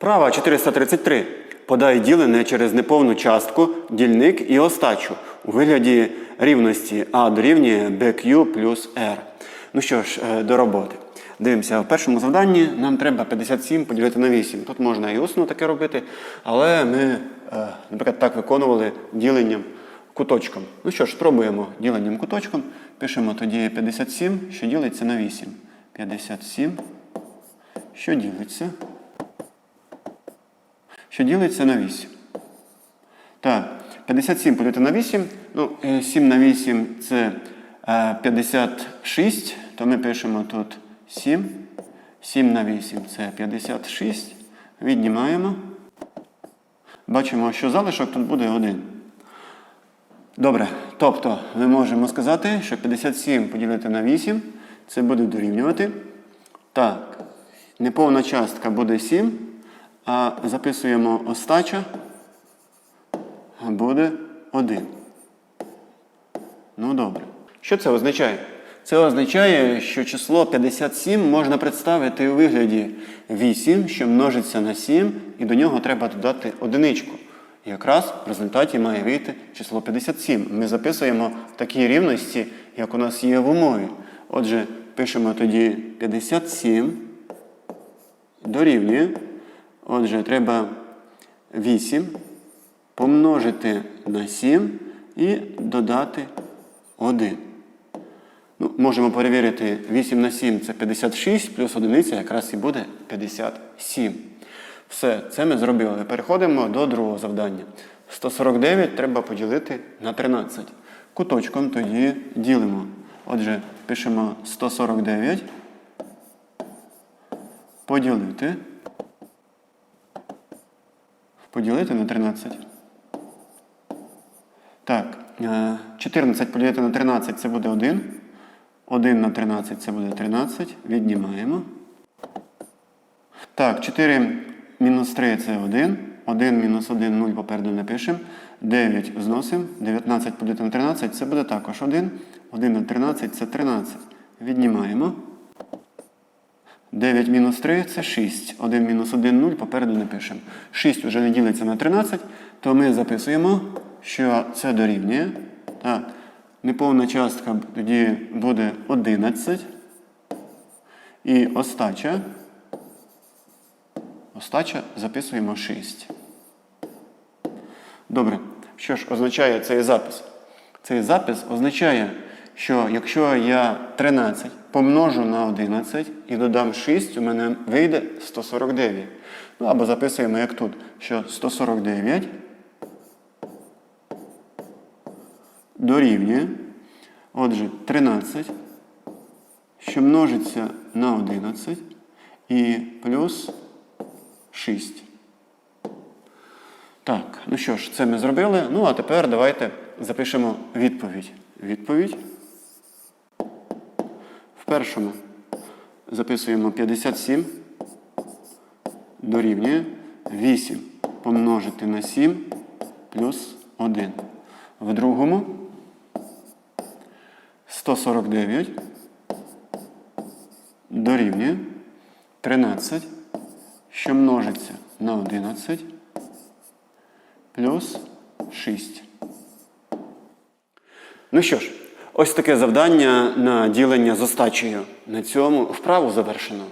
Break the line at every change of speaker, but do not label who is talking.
Вправа 433. Подай ділене через неповну частку, дільник і остачу у вигляді рівності А дорівнює BQ плюс R. Ну що ж, е, до роботи. Дивимося, в першому завданні нам треба 57 поділити на 8. Тут можна і усно таке робити, але ми, е, наприклад, так виконували діленням куточком. Ну що ж, спробуємо діленням куточком. Пишемо тоді 57, що ділиться на 8. 57, що ділиться що ділиться на 8. Так, 57 поділити на 8. Ну, е, 7 на 8 це е, 56, то ми пишемо тут 7. 7 на 8 це 56. Віднімаємо. Бачимо, що залишок тут буде 1. Добре, тобто ми можемо сказати, що 57 поділити на 8 це буде дорівнювати. Так, неповна частка буде 7, а записуємо остача буде 1. Ну добре. Що це означає? Це означає, що число 57 можна представити у вигляді 8, що множиться на 7, і до нього треба додати одиничку. Якраз в результаті має вийти число 57. Ми записуємо такі рівності, як у нас є в умові. Отже, пишемо тоді 57 дорівнює. Отже, треба 8 помножити на 7 і додати 1. Ну, можемо перевірити 8 на 7 це 56, плюс 1 якраз і буде 57. Все, це ми зробили. Переходимо до другого завдання. 149 треба поділити на 13. Куточком тоді ділимо. Отже, пишемо 149. Поділити. Поділити на 13. Так, е, 14 поділити на 13 це буде 1. 1 на 13 це буде 13. Віднімаємо. Так, 4 мінус 3 це 1. 1 мінус 1 0 попереду не пишемо. 9 зносимо. 19 поділити на 13 це буде також 1. 1 на 13 це 13. Віднімаємо. 9 мінус 3 це 6. 1 мінус 1 0 попереду не пишемо. 6 вже не ділиться на 13, то ми записуємо, що це дорівнює. Так. Неповна частка тоді буде 11. І остача. Остача записуємо 6. Добре. Що ж означає цей запис? Цей запис означає, що якщо я 13 помножу на 11 і додам 6, у мене вийде 149. Ну або записуємо як тут, що 149 дорівнює. Отже, 13, що множиться на 11 і плюс 6. Так, ну що ж, це ми зробили. Ну, а тепер давайте запишемо відповідь. Відповідь. Першому записуємо 57 дорівнює 8 помножити на 7 плюс 1. В другому 149 дорівнює 13, що множиться на 11 плюс 6. Ну що ж, ось таке завдання на ділення з остачею. На цьому вправу завершено.